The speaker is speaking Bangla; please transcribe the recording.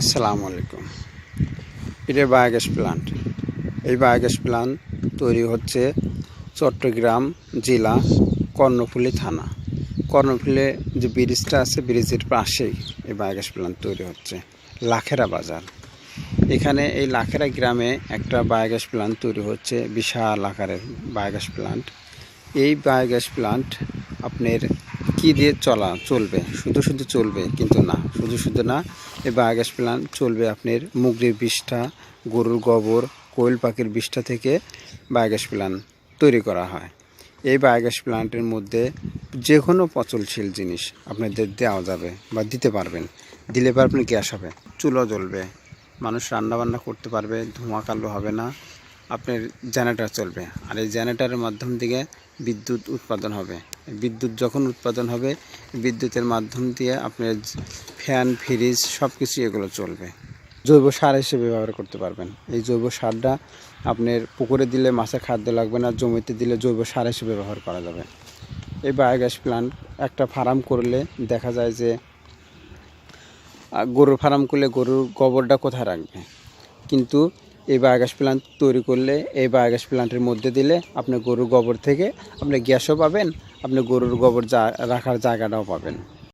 আসসালামু আলাইকুম। এটা বায়োগ্যাস প্লান্ট। এই বায়োগ্যাস প্লান্ট তৈরি হচ্ছে চট্টগ্রাম জেলা কর্ণফুলী থানা। কর্ণফুলে যে ব্রিজটা আছে, ব্রিজের পাশেই এই বায়োগ্যাস প্লান্ট তৈরি হচ্ছে, লাখেরা বাজার। এখানে এই লাখেরা গ্রামে একটা বায়োগ্যাস প্লান্ট তৈরি হচ্ছে, বিশাল আকারের বায়োগ্যাস প্লান্ট। এই বায়োগ্যাস প্লান্ট আপনার কি দিয়ে চলা, চলবে? শুধু শুধু চলবে, কিন্তু না। শুধু শুধু না, এই বায়োগ্যাস প্লান্ট চলবে আপনার মুগরির বিষটা গরুর গোবর, কোয়েল পাখির বিষটা থেকে বায়োগ্যাস প্ল্যান্ট তৈরি করা হয়। এই বায়োগ্যাস প্লান্টের মধ্যে যে কোনো পচলশীল জিনিস আপনাদের দেওয়া যাবে বা দিতে পারবেন। দিলে পর আপনি গ্যাস হবে, চুলো জ্বলবে, মানুষ রান্নাবান্না করতে পারবে, ধোঁয়া কালো হবে না আপনার জেনারেটর চলবে। আর এই জেনারেটরের মাধ্যম থেকে বিদ্যুৎ উৎপাদন হবে। বিদ্যুৎ যখন উৎপাদন হবে, বিদ্যুতের মাধ্যম দিয়ে আপনার ফ্যান, ফ্রিজ সব কিছু এগুলো চলবে। জৈব সার হিসেবে ব্যবহার করতে পারবেন। এই জৈব সারটা আপনার পুকুরে দিলে মাছের খাদ্য লাগবে না, জমিতে দিলে জৈব সার হিসেবে ব্যবহার করা যাবে। এই বায়োগ্যাস প্লান্ট একটা ফার্ম করলে দেখা যায় যে গরুর ফার্ম করলে গরুর গোবরটা কোথায় রাখবে? কিন্তু এই বায়োগ্যাস প্ল্যান্ট তৈরি করলে, এই বায়োগ্যাস প্ল্যান্টের মধ্যে দিলে আপনি গরুর গোবর থেকে আপনি গ্যাসও পাবেন, আপনি গরুর গোবর যা রাখার জায়গাটাও পাবেন।